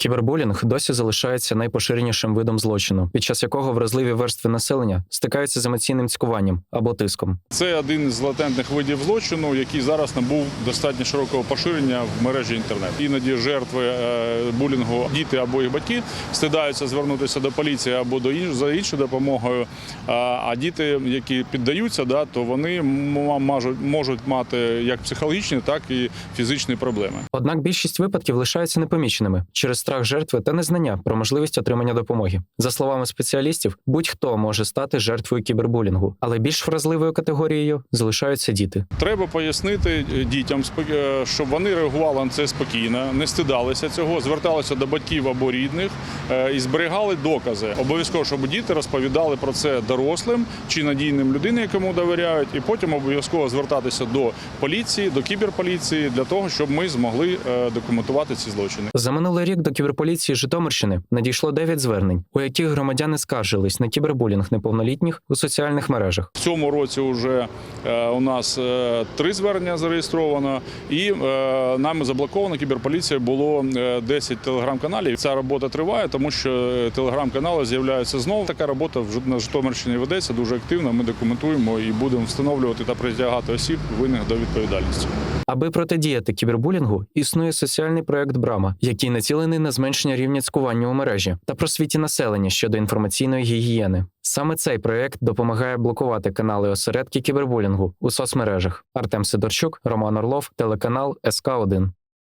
Кібербулінг досі залишається найпоширенішим видом злочину, під час якого вразливі верстви населення стикаються з емоційним цькуванням або тиском. Це один з латентних видів злочину, який зараз набув достатньо широкого поширення в мережі інтернет. Іноді жертви е, булінгу, діти або їх батьки стидаються звернутися до поліції або до інш- за іншою допомогою. А, а діти, які піддаються, да, то вони можуть, можуть мати як психологічні, так і фізичні проблеми. Однак більшість випадків лишаються непоміченими через страх жертви та незнання про можливість отримання допомоги. За словами спеціалістів, будь-хто може стати жертвою кібербулінгу, але більш вразливою категорією залишаються діти. Треба пояснити е, дітям, е, щоб вони реагували на це спокійно, не стидалися цього, зверталися до батьків або рідних е, і зберігали докази. Обов'язково, щоб діти розповідали про це дорослим чи надійним людинам, якому довіряють, і потім обов'язково звертатися до поліції, до кіберполіції для того, щоб ми змогли документувати ці злочини. За минулий рік до кіберполіції Житомирщини надійшло 9 звернень, у яких громадяни скаржились на кібербулінг неповнолітніх у соціальних мережах. В цьому році вже е, у нас е, три звернення зареєстровано, і е, нами заблоковано кіберполіція було е, 10 телеграм-каналів. Ця робота триває, тому що телеграм-канали з'являються знову. Така робота на Житомирщині ведеться дуже активно. Ми документуємо і будемо встановлювати та притягати осіб винних до відповідальності. Аби протидіяти кібербулінгу, існує соціальний проект Брама, який націлений на зменшення рівня цькування у мережі та просвіті населення щодо інформаційної гігієни. Саме цей проект допомагає блокувати канали осередки кібербулінгу у соцмережах. Артем Сидорчук, Роман Орлов, телеканал СК 1